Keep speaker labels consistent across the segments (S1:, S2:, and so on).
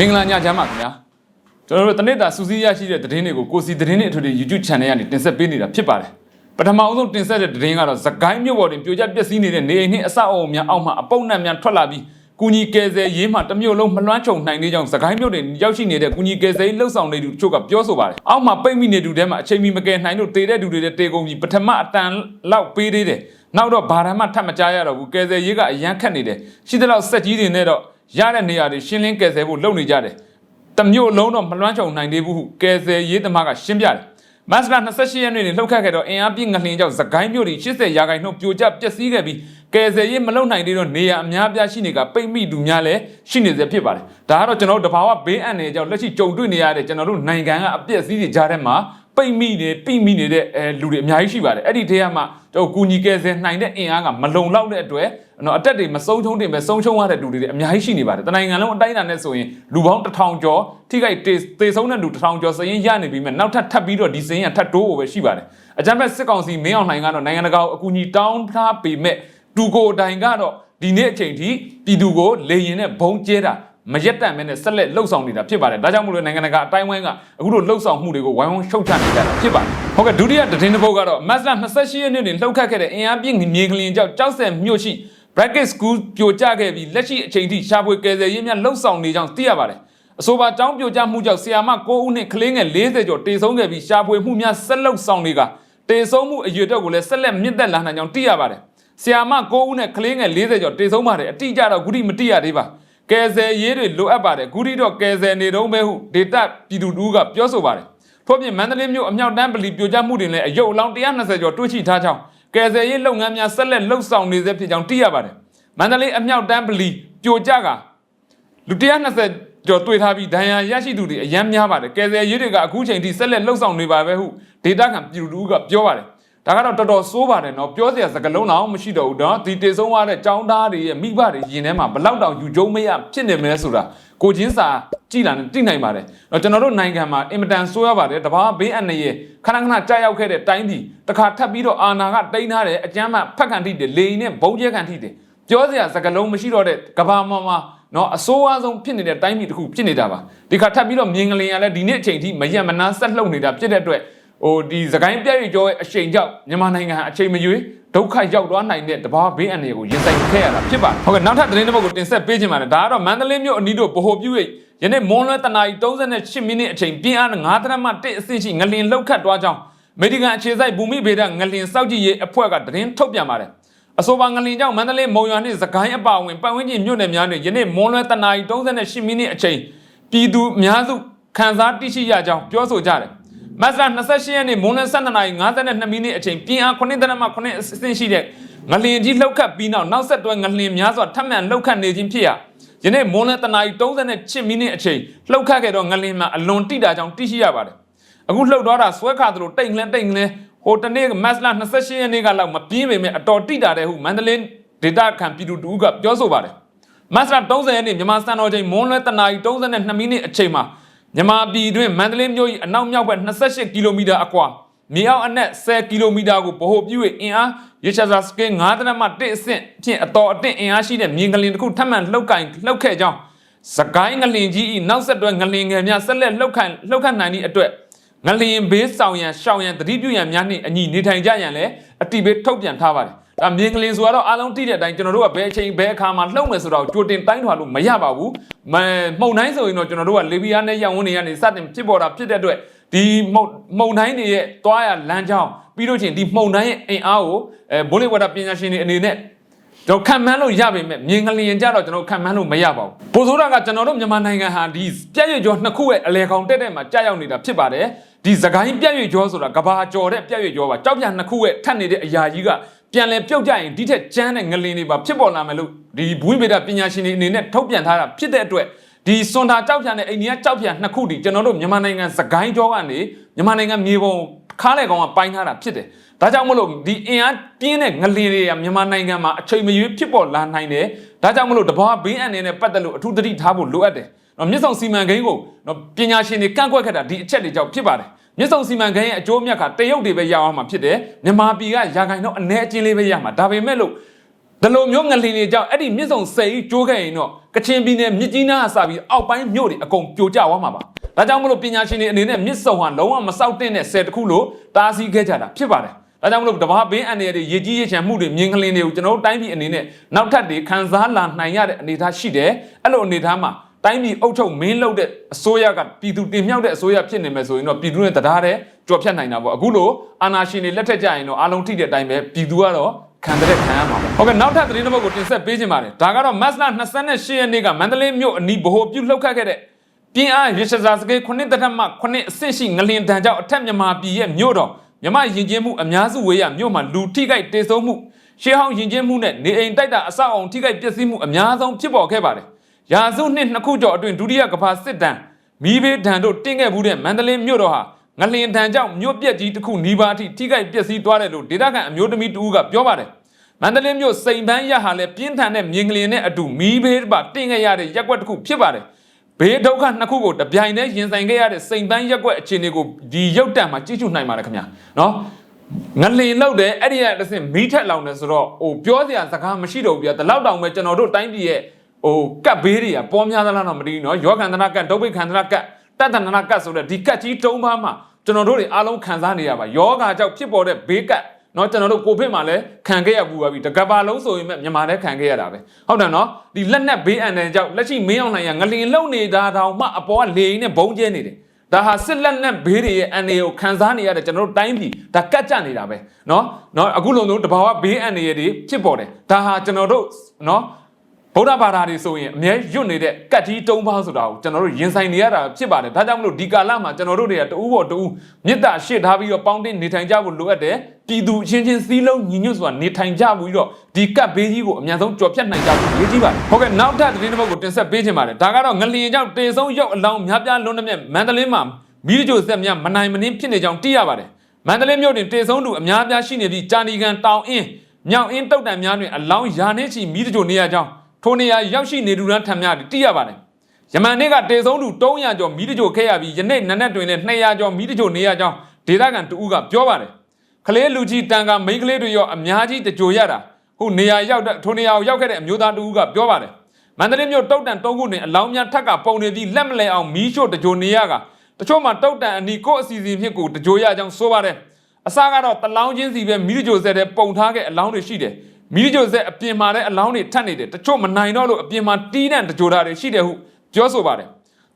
S1: မင်္ဂလာညချမ်းပါခင်ဗျာကျွန်တော်တို့တနေ့တာစူးစီးရရှိတဲ့သတင်းတွေကိုကိုစီသတင်းတွေအထူးတွေ YouTube channel ကနေတင်ဆက်ပေးနေတာဖြစ်ပါတယ်ပထမအဆုံးတင်ဆက်တဲ့သတင်းကတော့သကိုင်းမြို့ပေါ်တွင်ပြိုကျပျက်စီးနေတဲ့နေအိမ်နှင့်အဆောက်အအုံများအောက်မှအပုပ်နတ်များထွက်လာပြီးကုညီကယ်ဆယ်ရေးမှတစ်မျိုးလုံးမလွှမ်းခြုံနိုင်သေးကြောင်းသကိုင်းမြို့တွင်ရောက်ရှိနေတဲ့ကုညီကယ်ဆယ်ရေးလှုပ်ဆောင်နေသူတို့ကပြောဆိုပါတယ်အောက်မှာပိတ်မိနေသူတဲမှာအချိန်မီမကယ်နိုင်လို့တေတဲ့သူတွေတဲ့တေကုန်ပြီပထမအတန်လောက်ပေးသေးတယ်နောက်တော့ဘာဓမ္မထပ်မကြားရတော့ဘူးကယ်ဆယ်ရေးကအရန်ခတ်နေတယ်ရှိသလောက်စက်ကြီးတွေနဲ့တော့ ရတဲ့နေရာတွေရှင်းလင်းကယ်ဆယ်ဖို့လုပ်နေကြတယ်တမျိုးလုံးတော့မလွှမ်းခြုံနိုင်သေးဘူးဟုကယ်ဆယ်ရေးသမားကရှင်းပြတယ်မတ်လ28ရက်နေ့တွင်လှုပ်ခတ်ခဲ့သောအင်အားပြင်းငလျင်ကြောင့်သကိုင်းမြို့တွင်80ရာခိုင်နှုန်းပြိုကျပျက်စီးခဲ့ပြီးကယ်ဆယ်ရေးမလုပ်နိုင်သေးသောနေရာအများပြားရှိနေကပိတ်မိသူများလည်းရှိနေစေဖြစ်ပါတယ်ဒါကတော့ကျွန်တော်တို့တဘာဝဘေးအန္တရာယ်ကြောင့်လက်ရှိကြုံတွေ့နေရတဲ့ကျွန်တော်တို့နိုင်ငံကအပျက်စီးတွေကြားထဲမှာ ပိတ်မိနေပိမိနေတဲ့အဲလူတွေအများကြီးရှိပါတယ်အဲ့ဒီထဲကမှကျွန်တော်ကူညီကယ်ဆယ်နိုင်တဲ့အင်အားကမလုံလောက်တဲ့အတွက်နော်အတက်တွေမဆုံးချုံတင်ပဲဆုံးချုံရတဲ့လူတွေအများကြီးရှိနေပါတယ်တနိုင်ငံလုံးအတိုင်းအတာနဲ့ဆိုရင်လူပေါင်းတစ်ထောင်ကျော်ထိခိုက်တေတေဆုံးတဲ့လူတစ်ထောင်ကျော်စရင်ရနေပြီးမှနောက်ထပ်ထပ်ပြီးတော့ဒီစရင်ကထပ်တိုးဖို့ပဲရှိပါတယ်အကြမ်းဖက်စစ်ကောင်စီမင်းအောင်လှိုင်ကတော့နိုင်ငံတကာကိုအကူအညီတောင်းထားပေမဲ့တူကိုအတိုင်းကတော့ဒီနေ့အချိန်ထိပြည်သူကိုလေရင်နဲ့ဘုံကျဲတာ မရက်တန့်မဲနဲ့ဆက်လက်လှုပ်ဆောင်နေတာဖြစ်ပါတယ်ဒါကြောင့်မို့လို့နိုင်ငံတကာအတိုင်းဝိုင်းကအခုလိုလှုပ်ဆောင်မှုတွေကိုဝိုင်းဝန်းရှုတ်ချနေကြတာဖြစ်ပါတယ်ဟုတ်ကဲ့ဒုတိယသတင်းတစ်ပုဒ်ကတော့မတ်လ28ရက်နေ့တွင်လှုပ်ခတ်ခဲ့တဲ့အင်အားပြင်းမြေကလင်ကြောင့်ကြောက်စဲမြို့ရှိ bracket school ပြိုကျခဲ့ပြီးလက်ရှိအချိန်ထိရှားပွေကယ်ဆယ်ရေးများလှုပ်ဆောင်နေကြောင်းသိရပါတယ်အဆိုပါကျောင်းပြိုကျမှုကြောင့်ဆီယာမ9ဦးနှင့်ကလေးငယ်40ကျော်တေဆုံးခဲ့ပြီးရှားပွေမှုများဆက်လုပ်ဆောင်နေကတေဆုံးမှုအရွယ်အတက်ကိုလည်းဆက်လက်မြင့်တက်လာနိုင်ကြောင်းသိရပါတယ်ဆီယာမ9ဦးနဲ့ကလေးငယ်40ကျော်တေဆုံးပါတယ်အတိအကျတော့ဂုတိမတိရသေးပါ ကယ်ဆယ်ရေးတွေလိုအပ်ပါတယ်ဂုတိတော့ကယ်ဆယ်နေတော့မဲဟုဒေတာပြည်သူတူကပြောဆိုပါတယ်ထို့ပြင်မန္တလေးမြို့အမြောက်တန်းပလီပြိုကျမှုတွေနဲ့အယုတ်အလောင်း120ကျော်တွေ့ရှိထားကြောင်းကယ်ဆယ်ရေးလုပ်ငန်းများဆက်လက်လှုပ်ဆောင်နေစေဖြစ်ကြောင်းသိရပါတယ်မန္တလေးအမြောက်တန်းပလီပြိုကျကလူ120ကျော်တွေ့ထားပြီးဒဏ်ရာရရှိသူတွေအများများပါတယ်ကယ်ဆယ်ရေးတွေကအခုချိန်ထိဆက်လက်လှုပ်ဆောင်နေပါပဲဟုဒေတာခံပြည်သူတူကပြောပါတယ် ဒါကတော့တော်တော်စိုးပါတယ်နော်ပြောစရာစကားလုံးတော့မရှိတော့ဘူးတော့ဒီတေဆုံးသွားတဲ့ចောင်းသားတွေရဲ့မိဘတွေရင်ထဲမှာဘလောက်တောင်ယူကျုံမရဖြစ်နေမလဲဆိုတာကိုချင်းစာကြည်လာနေသိနိုင်ပါတယ်တော့ကျွန်တော်တို့နိုင်ငံမှာအင်မတန်ဆိုးရပါတယ်တဘာဘေးအန္တရာယ်ခဏခဏကြာရောက်ခဲ့တဲ့တိုင်းပြည်တခါထပ်ပြီးတော့အာနာကတိန်းထားတယ်အကျမ်းမှဖက်ခံထိတယ်လေရင်နဲ့ဘုံကျဲခံထိတယ်ပြောစရာစကားလုံးမရှိတော့တဲ့ကဘာမမနော်အဆိုးအဆုံးဖြစ်နေတဲ့တိုင်းပြည်တစ်ခုဖြစ်နေတာပါဒီခါထပ်ပြီးတော့မြင်ကလေးရလဲဒီနေ့အချိန်ထိမရက်မနာဆက်လှုပ်နေတာဖြစ်တဲ့အတွက် ဟိုဒီသခိုင်းပြည့်ရကျော်ရဲ့အရှိန်ကြောင့်မြန်မာနိုင်ငံအချိန်မရွေးဒုက္ခရောက်သွားနိုင်တဲ့တဘာဘေးအန္တရာယ်ကိုရင်ဆိုင်ခဲ့ရတာဖြစ်ပါတယ်ဟုတ်ကဲ့နောက်ထပ်သတင်းတစ်ပုဒ်ကိုတင်ဆက်ပေးခြင်းပါတယ်ဒါကတော့မန္တလေးမြို့အနီးတို့ဗဟိုပြု၍ယနေ့မွန်လွဲတနာရီ38မိနစ်အချိန်ပြင်းအား9တရမ1အဆင့်ရှိငလင်လောက်ခတ်သွားကြောင်းအမေရိကန်အခြေစိုက်ဘူမိဗေဒငလင်စောက်ကြည့်ရေးအဖွဲ့ကသတင်းထုတ်ပြန်ပါတယ်အဆိုပါငလင်ကြောင့်မန္တလေးမုံရွာနှင့်စကိုင်းအပါအဝင်ပတ်ဝန်းကျင်မြို့နယ်များတွင်ယနေ့မွန်လွဲတနာရီ38မိနစ်အချိန်ပြည်သူအများစုခန်းစားသိရှိရကြောင်းပြောဆိုကြတယ် မတ်လ28ရက်နေ့မွန်လွဲ12နာရီ52မိနစ်အချိန်ပြင်းအား9တရမ9အဆင့်ရှိတဲ့ငလင်ကြီးလှုပ်ခတ်ပြီးနောက်နောက်ဆက်တွဲငလင်များစွာထပ်မံလှုပ်ခတ်နေခြင်းဖြစ်ရာယနေ့မွန်လွဲတနာရီ38မိနစ်အချိန်လှုပ်ခတ်ခဲ့သောငလင်မှာအလွန်တိတာကြောင့်သိရှိရပါတယ်အခုလှုပ်သွားတာဆွဲခါသလိုတိတ်ငလန်းတိတ်ငလန်းဟိုတနေ့မတ်လ28ရက်နေ့ကလောက်မပြင်းပေမဲ့အတော်တိတာတဲ့ဟုမန္တလေးဒေတာခံပြည်သူတူကပြောဆိုပါတယ်မတ်လ30ရက်နေ့မြန်မာစံတော်ချိန်မွန်လွဲတနာရီ32မိနစ်အချိန်မှာ မြန်မာပြည်တွင်မန္တလေးမြို့၏အနောက်မြောက်ဘက်28ကီလိုမီတာအကွာမြေအောက်အနက်10ကီလိုမီတာကိုဗဟိုပြု၍အင်အားရေချာစာစကေး9တရမ1အဆင့်ဖြင့်အတော်အသင့်အင်အားရှိတဲ့မြင်ကလင်တစ်ခုထပ်မံလှုပ်ကင်လှုပ်ခဲ့ကြောင်းစကိုင်းငလင်ကြီး၏နောက်ဆက်တွဲငလင်ငယ်များဆက်လက်လှုပ်ခန့်လှုပ်ခန့်နိုင်သည့်အတွက်ငလင်ဘေးဆောင်ရန်ရှောင်ရန်တတိပြုရန်များနှင့်အညီနေထိုင်ကြရန်လည်းအတိပေးထုတ်ပြန်ထားပါတယ် ဒါမြင်ကလင်ဆိုတော့အားလုံးတိတဲ့အတိုင်းကျွန်တော်တို့ကဘယ်အချိန်ဘယ်အခါမှာလှုပ်မယ်ဆိုတော့ကြိုတင်တိုင်းထွာလို့မရပါဘူးမမှုံတိုင်းဆိုရင်တော့ကျွန်တော်တို့ကလေဗီယာနဲ့ရောင်ဝန်းတွေကနေစတင်ဖြစ်ပေါ်တာဖြစ်တဲ့အတွက်ဒီမှုံမှုံတိုင်းတွေရဲ့တွားရလမ်းကြောင်းပြီးလို့ချင်းဒီမှုံတိုင်းရဲ့အင်အားကိုအဲဘိုးလေးဝဒပညာရှင်တွေအနေနဲ့တော့ခံမှန်းလို့ရပေမဲ့မြင်ကလျင်ကြတော့ကျွန်တော်ခံမှန်းလို့မရပါဘူးပိုဆိုးတာကကျွန်တော်တို့မြန်မာနိုင်ငံဟာဒီပြည့်ရွကျော်နှစ်ခုရဲ့အလဲကောင်တက်တဲ့မှာကြာရောက်နေတာဖြစ်ပါတယ်ဒီသခိုင်းပြည့်ရွကျော်ဆိုတာကဘာကျော်တဲ့ပြည့်ရွကျော်ပါကြောက်ပြနှစ်ခုရဲ့ထပ်နေတဲ့အရာကြီးက ပြန်လဲပြုတ်ကြရင်ဒီထက်ကျန်းတဲ့ငလင်တွေပါဖြစ်ပေါ်လာမယ်လို့ဒီဘဝိဗေဒပညာရှင်တွေအနေနဲ့ထုတ်ပြန်ထားတာဖြစ်တဲ့အတွက်ဒီစွန်တာကြောက်ပြန်တဲ့အိန္ဒိယကြောက်ပြန်နှစ်ခုဒီကျွန်တော်တို့မြန်မာနိုင်ငံသခိုင်းကျော်ကနေမြန်မာနိုင်ငံမြေပုံခါးလေကောင်ကပိုင်းထားတာဖြစ်တယ်ဒါကြောင့်မလို့ဒီအင်အားပြင်းတဲ့ငလင်တွေကမြန်မာနိုင်ငံမှာအချိန်မရွေးဖြစ်ပေါ်လာနိုင်တယ်ဒါကြောင့်မလို့တဘာဘေးအန္တရာယ်နဲ့ပတ်သက်လို့အထူးသတိထားဖို့လိုအပ်တယ်နော်မြစ်ဆောင်စီမံကိန်းကိုနော်ပညာရှင်တွေကန့်ကွက်ခဲ့တာဒီအချက်တွေကြောင့်ဖြစ်ပါတယ် မြစ်ဆောင်စီမံကိန်းရဲ့အကျိုးအမြတ်ကတရုတ်တွေပဲရအောင်မှာဖြစ်တယ်မြန်မာပြည်ကရာခိုင်နှုန်းအ ਨੇ အချင်းလေးပဲရမှာဒါပေမဲ့လို့ဒီလိုမျိုးငလင်တွေကြောင့်အဲ့ဒီမြစ်ဆုံဆယ်ကြီးကျိုးခဲ့ရင်တော့ကချင်ပြည်နယ်မြစ်ကြီးနားကစပြီးအောက်ပိုင်းမြို့တွေအကုန်ပြိုကျသွားမှာပါဒါကြောင့်မလို့ပညာရှင်တွေအနေနဲ့မြစ်ဆုံဟာလုံးဝမစောက်တဲ့နဲ့ဆယ်တစ်ခုလို့တားဆီးခဲ့ကြတာဖြစ်ပါတယ်ဒါကြောင့်မလို့တဘာဘင်းအန်ရတွေရေကြီးရေချမ်းမှုတွေမြင်ကလင်းတွေကိုကျွန်တော်တို့တိုင်းပြည်အနေနဲ့နောက်ထပ်တွေခံစားလာနိုင်ရတဲ့အနေအထားရှိတယ်အဲ့လိုအနေအထားမှာ တိုင်းပြည်အုပ်ချုပ်မင်းလုပ်တဲ့အစိုးရကပြည်သူတင်မြှောက်တဲ့အစိုးရဖြစ်နေမယ်ဆိုရင်တော့ပြည်သူနဲ့တရားတဲ့ကြော်ဖြတ်နိုင်တာပေါ့အခုလိုအာဏာရှင်တွေလက်ထက်ကြရင်တော့အားလုံးထိတဲ့အတိုင်းပဲပြည်သူကတော့ခံတဲ့ခံရမှာပေါ့ဟုတ်ကဲ့နောက်ထပ်သတင်းတစ်ပုဒ်ကိုတင်ဆက်ပေးခြင်းပါတယ်ဒါကတော့မတ်လ28ရက်နေ့ကမန္တလေးမြို့အနီးဗဟိုပြုလှုပ်ခတ်ခဲ့တဲ့ပြင်းအားရရှိစာစကေး9တထမ9အဆင့်ရှိငလင်တန်ကြောင့်အထက်မြန်မာပြည်ရဲ့မြို့တော်မြမယဉ်ကျေးမှုအများစုဝေးရမြို့မှာလူထိခိုက်တေဆုံးမှုရှေးဟောင်းယဉ်ကျေးမှုနဲ့နေအိမ်တိုက်တာအဆောက်အုံထိခိုက်ပျက်စီးမှုအများဆုံးဖြစ်ပေါ်ခဲ့ပါတယ် ရာစုနှစ်နှစ်ခုကျော်အတွင်းဒုတိယကမ္ဘာစစ်တမ်းမီးဘေးဒဏ်တို့တင်းခဲ့မှုတဲ့မန္တလေးမြို့တော်ဟာငလင်တန်ကြောင့်မြို့ပြက်ကြီးတစ်ခုနီးပါးအထိထိခိုက်ပျက်စီးသွားတယ်လို့ဒေသခံအမျိုးသမီးတူကပြောပါတယ်မန္တလေးမြို့စိန်ပန်းရဟာလည်းပြင်းထန်တဲ့မြင်ကလေးနဲ့အတူမီးဘေးပါတင်ခဲ့ရတဲ့ရက်ကွက်တစ်ခုဖြစ်ပါတယ်။ဘေးဒုက္ခနှစ်ခုကိုတပြိုင်တည်းရင်ဆိုင်ခဲ့ရတဲ့စိန်ပန်းရက်ကွက်အခြေအနေကိုဒီရုပ်တံမှာကြည့်ရှုနိုင်ပါတယ်ခင်ဗျာ။နော်ငလင်လောက်တယ်အဲ့ဒီကတစ်စင်မီးထက်လောင်တယ်ဆိုတော့ဟိုပြောစရာစကားမရှိတော့ဘူးပြတလောက်တောင်ပဲကျွန်တော်တို့တိုင်းပြည်ရဲ့ ဟိုကတ်ဘေးတွေကပေါ်များသလားတော့မသိဘူးနော်ယောခန္ဓနာကတ်ဒုဗိခန္ဓနာကတ်တတ္တနာကတ်ဆိုတဲ့ဒီကတ်ကြီးတုံးပါးမှာကျွန်တော်တို့တွေအားလုံးခံစားနေရပါယောဂါကြောင့်ဖြစ်ပေါ်တဲ့ဘေးကတ်နော်ကျွန်တော်တို့ကိုဗစ်မှာလည်းခံခဲ့ရဘူးပါပြီတကဘာလုံးဆိုရင်မဲ့မြန်မာလည်းခံခဲ့ရတာပဲဟုတ်တယ်နော်ဒီလက်နက်ဘေးအန္တရာယ်ကြောင့်လက်ရှိမင်းအောင်နိုင်ရငလင်လုံနေတာတောင်မှအပေါ်ကလေရင်နဲ့ဘုံကျဲနေတယ်ဒါဟာစစ်လက်နက်ဘေးတွေရဲ့အန္တရာယ်ကိုခံစားနေရတဲ့ကျွန်တော်တို့တိုင်းပြည်ဒါကတ်ကြနေတာပဲနော်နော်အခုလုံးလုံးတဘာဝဘေးအန္တရာယ်တွေဖြစ်ပေါ်တယ်ဒါဟာကျွန်တော်တို့နော် ဗုဒ္ဓဘာသာတွေဆိုရင်အမြဲရွတ်နေတဲ့ကတ်ကြီးတုံးပါဆိုတာကိုကျွန်တော်တို့ရင်ဆိုင်နေရတာဖြစ်ပါတယ်ဒါကြောင့်မလို့ဒီကာလမှာကျွန်တော်တို့တွေကတူးပေါ်တူးမေတ္တာရှေ့ထားပြီးတော့ပေါင်းတင်နေထိုင်ကြဖို့လိုအပ်တယ်ပြည်သူအချင်းချင်းစည်းလုံးညီညွတ်စွာနေထိုင်ကြပြီးတော့ဒီကတ်ဘေးကြီးကိုအများဆုံးကြော်ဖြတ်နိုင်ကြဖို့ရည်ကြီးပါတယ်ဟုတ်ကဲ့နောက်ထပ်သတင်းတစ်ပုဒ်ကိုတင်ဆက်ပေးခြင်းပါတယ်ဒါကတော့ငလျင်ကြောင့်တေဆုံးရောက်အလောင်းများပြားလုံးတဲ့မြတ်မန္တလေးမှာမိရကြိုဆက်များမနိုင်မနှင်းဖြစ်နေကြောင်းသိရပါတယ်မန္တလေးမြို့တွင်တေဆုံးသူအများပြားရှိနေပြီးကြာနီကန်တောင်အင်းမြောင်အင်းတုတ်တံများတွင်အလောင်းယာနေချီမိရကြိုနေရကြောင်း ထိုနေရာရောက်ရှိနေသူရန်ထံများသိရပါတယ်ယမန်နေ့ကတေဆုံးသူ300ကျော်မိတကြိုခဲ့ရပြီးယနေ့နနက်တွင်လည်း200ကျော်မိတကြိုနေရကြောင်းဒေသခံတဦးကပြောပါတယ်ကလေးလူကြီးတန်ကမိန်းကလေးတွေရောအများကြီးတကြိုရတာဟိုနေရာရောက်တဲ့ထိုနေရာကိုရောက်ခဲ့တဲ့အမျိုးသားတဦးကပြောပါတယ်မန္တလေးမြို့တုတ်တန်တုံးခုတွင်အလောင်းများထက်ကပုံနေပြီးလက်မလဲအောင်မီးရှို့တကြိုနေရကတချို့မှာတုတ်တန်အနီကိုအစီအစဉ်ဖြစ်ကိုတကြိုရကြောင်းဆိုပါတယ်အစကတော့တလောင်းချင်းစီပဲမိတကြိုဆက်တဲ့ပုံထားခဲ့အလောင်းတွေရှိတယ် မီးကြိုဆက်အပြင်မှာလည်းအလောင်းတွေထပ်နေတယ်တချို့မနိုင်တော့လို့အပြင်မှာတီးတဲ့တကြိုတာတွေရှိတယ်ဟုပြောဆိုပါတယ်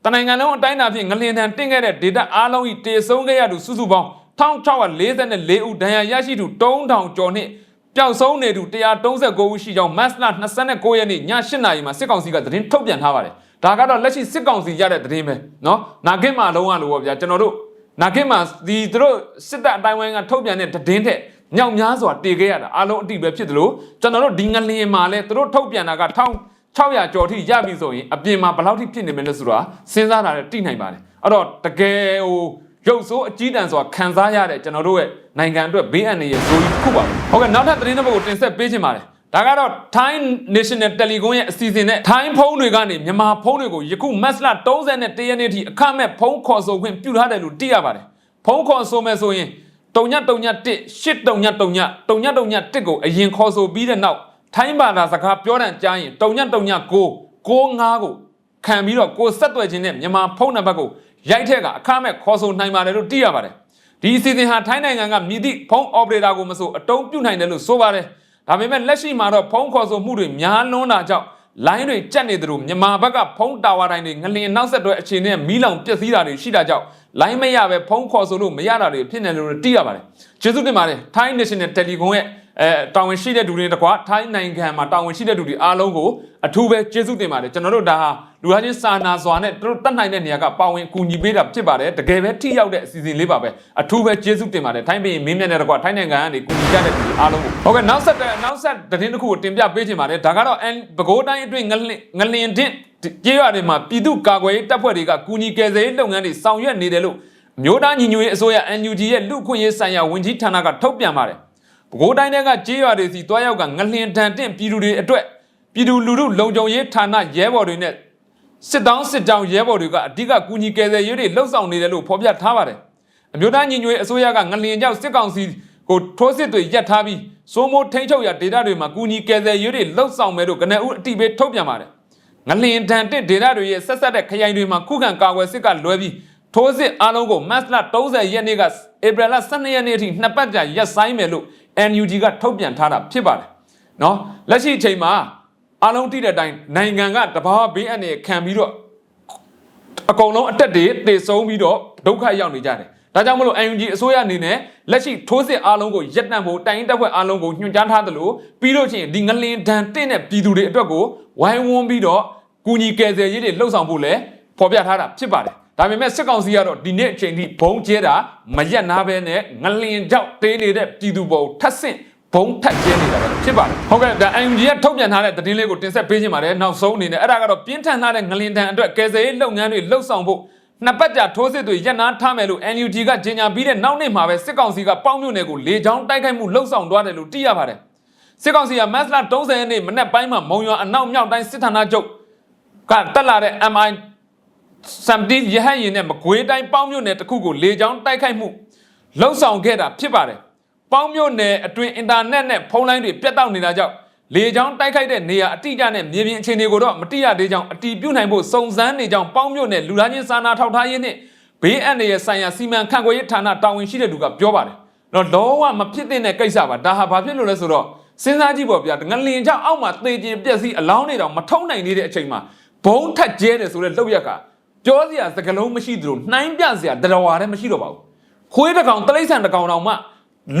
S1: တနိုင်ငံလုံးအတိုင်းအတာဖြင့်ငလင်တန်တင့်ခဲ့တဲ့ဒေတာအားလုံးဤတေဆုံးခဲ့ရသူစုစုပေါင်း1644ဦးဒဏ်ရာရရှိသူ3000ကျော်နှင့်ပျောက်ဆုံးနေသူ139ဦးရှိကြောင်းမတ်လ29ရက်နေ့ည8နာရီမှာစစ်ကောင်စီကသတင်းထုတ်ပြန်ထားပါတယ်ဒါကတော့လက်ရှိစစ်ကောင်စီရတဲ့သတင်းပဲเนาะနာဂစ်မှာလုံးဝလို့ပေါ့ဗျာကျွန်တော်တို့နာဂစ်မှာဒီသူတို့စစ်တပ်အတိုင်းဝိုင်းကထုတ်ပြန်တဲ့သတင်းထက် မြောက်များစွာတည်ခဲ့ရတာအားလုံးအတိပဲဖြစ်တယ်လို့ကျွန်တော်တို့ဒီငလင်မှာလဲသူတို့ထုတ်ပြန်တာက1600ကျော်ထိရပြီဆိုရင်အပြင်မှာဘယ်လောက်ထိဖြစ်နေမလဲဆိုတာစဉ်းစားတာလည်းတိနိုင်ပါတယ်အဲ့တော့တကယ်ဟိုရုပ်ဆိုးအကြီးတန်းစွာခံစားရတဲ့ကျွန်တော်တို့ရဲ့နိုင်ငံအတွက်ဘေးအန္တရာယ်ဇိုးကြီးတစ်ခုပါပဲဟုတ်ကဲ့နောက်ထပ်သတင်းတစ်ပုဒ်ကိုတင်ဆက်ပေးချင်ပါတယ်ဒါကတော့ Thai National Telecom ရဲ့အစီအစဉ်နဲ့ Thai ဖုန်းတွေကနေမြန်မာဖုန်းတွေကိုယခုမတ်လ31ရက်နေ့ထိအခမဲ့ဖုန်းခေါ်ဆိုခွင့်ပြုထားတယ်လို့သိရပါတယ်ဖုန်းခေါ်ဆိုမယ်ဆိုရင် တုံညတုံည1 8တုံညတုံညတုံညတုံည1ကိုအရင်ခေါ်ဆိုပြီးတဲ့နောက်ထိုင်းဘာသာစကားပြောတန်ကြားရင်တုံညတုံည9 95ကိုခံပြီးတော့ကိုဆက်သွယ်ခြင်းနဲ့မြန်မာဖုန်းနံပါတ်ကိုရိုက်ထက်ကအခမဲ့ခေါ်ဆိုနိုင်ပါတယ်လို့သိရပါတယ်ဒီအစီအစဉ်ဟာထိုင်းနိုင်ငံကမြည်သည့်ဖုန်းအော်ပရေတာကိုမဆိုအတုံးပြုနိုင်တယ်လို့ဆိုပါတယ်ဒါပေမဲ့လက်ရှိမှာတော့ဖုန်းခေါ်ဆိုမှုတွေများလွန်းတာကြောင့် လိုင်းတွေကြက်နေသလိုမြန်မာဘက်ကဖုန်းတာဝါတိုင်းတွေငလျင်နောက်ဆက်တွဲအခြေအနေနဲ့မီးလောင်ပျက်စီးတာတွေရှိတာကြောင့်လိုင်းမရပဲဖုန်းခေါ်ဆိုလို့မရတာတွေဖြစ်နေလို့သိရပါတယ်ကျေးဇူးတင်ပါတယ် Thai National Telecom ရဲ့ အဲတာဝန်ရှိတဲ့သူတွေတကွာထိုင်းနိုင်ငံမှာတာဝန်ရှိတဲ့သူတွေအားလုံးကိုအထူးပဲကျေးဇူးတင်ပါတယ်ကျွန်တော်တို့ဒါဟာလူသားချင်းစာနာစွာနဲ့သူတို့တတ်နိုင်တဲ့နေရာကပါဝင်ကူညီပေးတာဖြစ်ပါတယ်တကယ်ပဲထိရောက်တဲ့အစီအစဉ်လေးပါပဲအထူးပဲကျေးဇူးတင်ပါတယ်ထိုင်းပြည်မင်းမြတ်တဲ့တကွာထိုင်းနိုင်ငံကနေကူညီကြတဲ့သူတွေအားလုံးကိုဟုတ်ကဲ့နောက်ဆက်တဲ့နောက်ဆက်သတင်းတစ်ခုကိုတင်ပြပေးချင်ပါတယ်ဒါကတော့အန်ပဲခူးတိုင်းအတွင်းငလင်ငလင်တင်ကြေးရွာတွေမှာပြည်သူ့ကာကွယ်ရေးတပ်ဖွဲ့တွေကကူညီကယ်ဆယ်ရေးလုပ်ငန်းတွေဆောင်ရွက်နေတယ်လို့မျိုးသားညီညွတ်ရေးအစိုးရ NUG ရဲ့လူခွင့်ရေးဆိုင်ရာဝန်ကြီးဌာနကထုတ်ပြန်ပါတယ် ပဲခူးတိုင်းကကြေးရွာတွေစီတွားရောက်ကငလင်တန်တင့်ပြည်သူတွေအတွက်ပြည်သူလူထုလုံခြုံရေးဌာနရဲဘော်တွေနဲ့စစ်တောင်းစစ်တောင်းရဲဘော်တွေကအဓိကကူညီကယ်ဆယ်ရေးတွေလှုပ်ဆောင်နေတယ်လို့ဖော်ပြထားပါတယ်အမျိုးသားညီညွတ်ရေးအစိုးရကငလင်ကြောက်စစ်ကောင်စီကိုထိုးစစ်တွေရပ်ထားပြီးစိုးမိုးထိန်းချုပ်ရာဒေသတွေမှာကူညီကယ်ဆယ်ရေးတွေလှုပ်ဆောင်မယ်လို့ကနဦးအတိပေးထုတ်ပြန်ပါတယ်ငလင်တန်တစ်ဒေသတွေရဲ့ဆက်ဆက်တဲ့ခရိုင်တွေမှာခုခံကာကွယ်စစ်ကလွဲပြီးထိုးစစ်အားလုံးကိုမတ်လ30ရက်နေ့ကဧပြီလ12ရက်နေ့အထိနှစ်ပတ်ကြာရပ်ဆိုင်းမယ်လို့ NUG ကထုတ်ပြန်ထားတာဖြစ်ပါတယ်နော်လက်ရှိအချိန်မှာအားလုံးတိတဲ့အတိုင်းနိုင်ငံကတဘာဝဘေးအန္တရာယ်ခံပြီးတော့အကုန်လုံးအတက်တွေတည်ဆုံးပြီးတော့ဒုက္ခရောက်နေကြတယ်။ဒါကြောင့်မလို့ UNG အစိုးရအနေနဲ့လက်ရှိထိုးစစ်အားလုံးကိုရပ်တန့်ဖို့တိုင်းတပ်ဖွဲ့အားလုံးကိုညွှန်ကြားထားသလိုပြီးလို့ချင်းဒီငလင်ဒဏ်တင့်တဲ့ပြည်သူတွေအတွက်ကိုဝိုင်းဝန်းပြီးတော့ကူညီကယ်ဆယ်ရေးတွေလှုပ်ဆောင်ဖို့လည်းဖော်ပြထားတာဖြစ်ပါတယ်။ ဒါပေမဲ့စစ်ကောင်စီကတော့ဒီနေ့အချိန်ထိဘုံကျဲတာမရက်နာပဲနဲ့ငလင်ကြောက်တေးနေတဲ့ပြည်သူပေါ်ထပ်ဆင့်ဘုံထက်ကျဲနေတာပဲဖြစ်ပါတယ်ဟုတ်ကဲ့ဒါ UNG ကထုတ်ပြန်ထားတဲ့သတင်းလေးကိုတင်ဆက်ပေးခြင်းပါတယ်နောက်ဆုံးအနေနဲ့အဲ့ဒါကတော့ပြင်းထန်ထားတဲ့ငလင်တန်အတွက်ကယ်ဆယ်ရေးလုပ်ငန်းတွေလှုပ်ဆောင်ဖို့နှစ်ပတ်ကြာထိုးစစ်တွေရပ်နားထားမယ်လို့ NUG ကကြေညာပြီးတဲ့နောက်နေ့မှာပဲစစ်ကောင်စီကပေါင်းမြို့နယ်ကိုလေကြောင်းတိုက်ခိုက်မှုလှုပ်ဆောင်သွားတယ်လို့သိရပါတယ်စစ်ကောင်စီကမတ်လ30ရက်နေ့မနေ့ပိုင်းမှာမုံရွာအနောက်မြောက်တိုင်းစစ်ဌာနချုပ်ကတက်လာတဲ့ MI စမ်တီရဟတ်ရင်နဲ့မကွေးတိုင်းပေါင်းမြို့နယ်တစ်ခုကိုလေကြောင်းတိုက်ခိုက်မှုလှုပ်ဆောင်ခဲ့တာဖြစ်ပါတယ်။ပေါင်းမြို့နယ်အတွင်းအင်တာနက်နဲ့ဖုန်းလိုင်းတွေပြတ်တောက်နေတာကြောင့်လေကြောင်းတိုက်ခိုက်တဲ့နေရာအတိအကျနဲ့မြေပြင်အခြေအနေကိုတော့မတိရသေးကြောင်းအတီးပြုတ်နိုင်ဖို့စုံစမ်းနေကြောင်းပေါင်းမြို့နယ်လူသားချင်းစာနာထောက်ထားရေးနဲ့ဘေးအန္တရာယ်ဆိုင်ရာစီမံခန့်ခွဲရေးဌာနတာဝန်ရှိတဲ့သူကပြောပါတယ်။တော့လောကမဖြစ်တဲ့ကိစ္စပါဒါဟာဘာဖြစ်လို့လဲဆိုတော့စဉ်းစားကြည့်ပေါ့ဗျာငလင်ကြောင့်အောက်မှာသေခြင်းပြက်စီးအလောင်းတွေတောင်မထုံနိုင်နေတဲ့အချိန်မှာဘုံထက်ကျဲတယ်ဆိုတဲ့လောက်ရက်က ပြောစရာစကလုံးမရှိသလိုနှိုင်းပြစရာတရဝါလည်းမရှိတော့ပါဘူးခွေးတစ်ကောင်တလိษံတစ်ကောင်တောင်မှ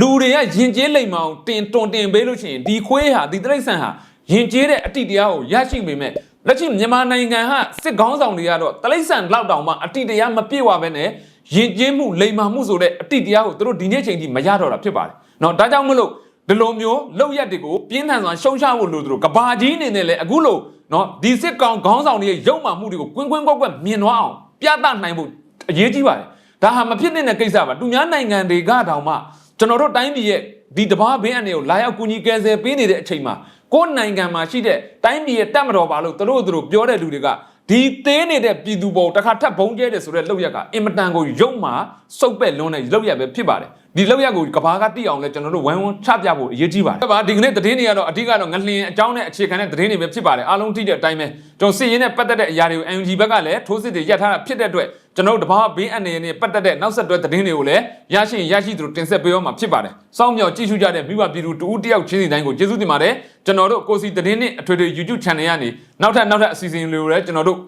S1: လူတွေကရင်ကျေးလိမ်မအောင်တင်တွန်တင်ပေးလို့ရှိရင်ဒီခွေးဟာဒီတလိษံဟာရင်ကျေးတဲ့အတိတရားကိုရရှိပေမဲ့လက်ရှိမြန်မာနိုင်ငံဟာစစ်ကောင်းဆောင်တွေကတော့တလိษံလောက်တောင်မှအတိတရားမပြည့်ဝဘဲနဲ့ရင်ကျေးမှုလိမ်မာမှုဆိုတဲ့အတိတရားကိုသူတို့ဒီနေ့ချိန်ထိမရတော့တာဖြစ်ပါတယ်။နော်ဒါကြောင့်မလို့ဒီလိုမျိုးလောက်ရက်တွေကိုပြင်းထန်စွာရှုံချဖို့လို့သူတို့ကဘာကြီးအနေနဲ့လဲအခုလို့ နော်ဒီစစ်ကောင်ခေါင်းဆောင်တွေရဲ့ရုပ်မာမှုတွေကိုကွင်းကွင်းကွက်ကွက်မြင်သွားအောင်ပြသနိုင်ဖို့အရေးကြီးပါတယ်ဒါဟာမဖြစ်တဲ့ကိစ္စပါသူများနိုင်ငံတွေကတောင်မှကျွန်တော်တို့တိုင်းပြည်ရဲ့ဒီတဘာဘေးအန္တရာယ်ကိုလာရောက်ကူညီကယ်ဆယ်ပေးနေတဲ့အချိန်မှာကိုယ်နိုင်ငံမှာရှိတဲ့တိုင်းပြည်ရဲ့တက်မတော်ပါလို့သူတို့သူတို့ပြောတဲ့လူတွေက ဒီသေးနေတဲ့ပြည်သူပေါ်တစ်ခါထပ်ဘုံကျဲတယ်ဆိုတဲ့လောက်ရက်ကအင်မတန်ကိုရုပ်မာစုပ်ပက်လွန်းတဲ့လောက်ရက်ပဲဖြစ်ပါတယ်ဒီလောက်ရက်ကိုကဘာကတိအောင်လဲကျွန်တော်တို့ဝိုင်းဝန်းချပြဖို့အရေးကြီးပါတယ်။ဒါပါဒီကနေ့သတင်းတွေကတော့အဓိကတော့ငလျင်အကြောင်းနဲ့အခြေခံတဲ့သတင်းတွေပဲဖြစ်ပါတယ်အားလုံးသိတဲ့အတိုင်းပဲကျွန်တော်စစ်ရေးနဲ့ပတ်သက်တဲ့အရာတွေကို UNG ဘက်ကလည်းထိုးစစ်တွေရပ်ထားတာဖြစ်တဲ့အတွက် ကျွန်တော်တို့တဘာဘေးအန္တရာယ်နဲ့ပတ်သက်တဲ့နောက်ဆက်တွဲသတင်းတွေကိုလည်းရရှိရင်ရရှိသလိုတင်ဆက်ပေးရမှာဖြစ်ပါတယ်။စောင့်မျှော်ကြည့်ရှုကြတဲ့မိဘပြည်သူတူဦးတယောက်ချင်းစီတိုင်းကိုကျေးဇူးတင်ပါတယ်။ကျွန်တော်တို့ကိုစီသတင်းနဲ့အထွေထွေ YouTube channel ကနေနောက်ထပ်နောက်ထပ်အစီအစဉ်တွေကိုလည်းကျွန်တော်တို့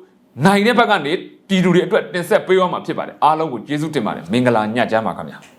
S1: နိုင်တဲ့ဘက်ကနေပြည်သူတွေအတွက်တင်ဆက်ပေးရမှာဖြစ်ပါတယ်။အားလုံးကိုကျေးဇူးတင်ပါတယ်။မင်္ဂလာညချမ်းပါခင်ဗျာ။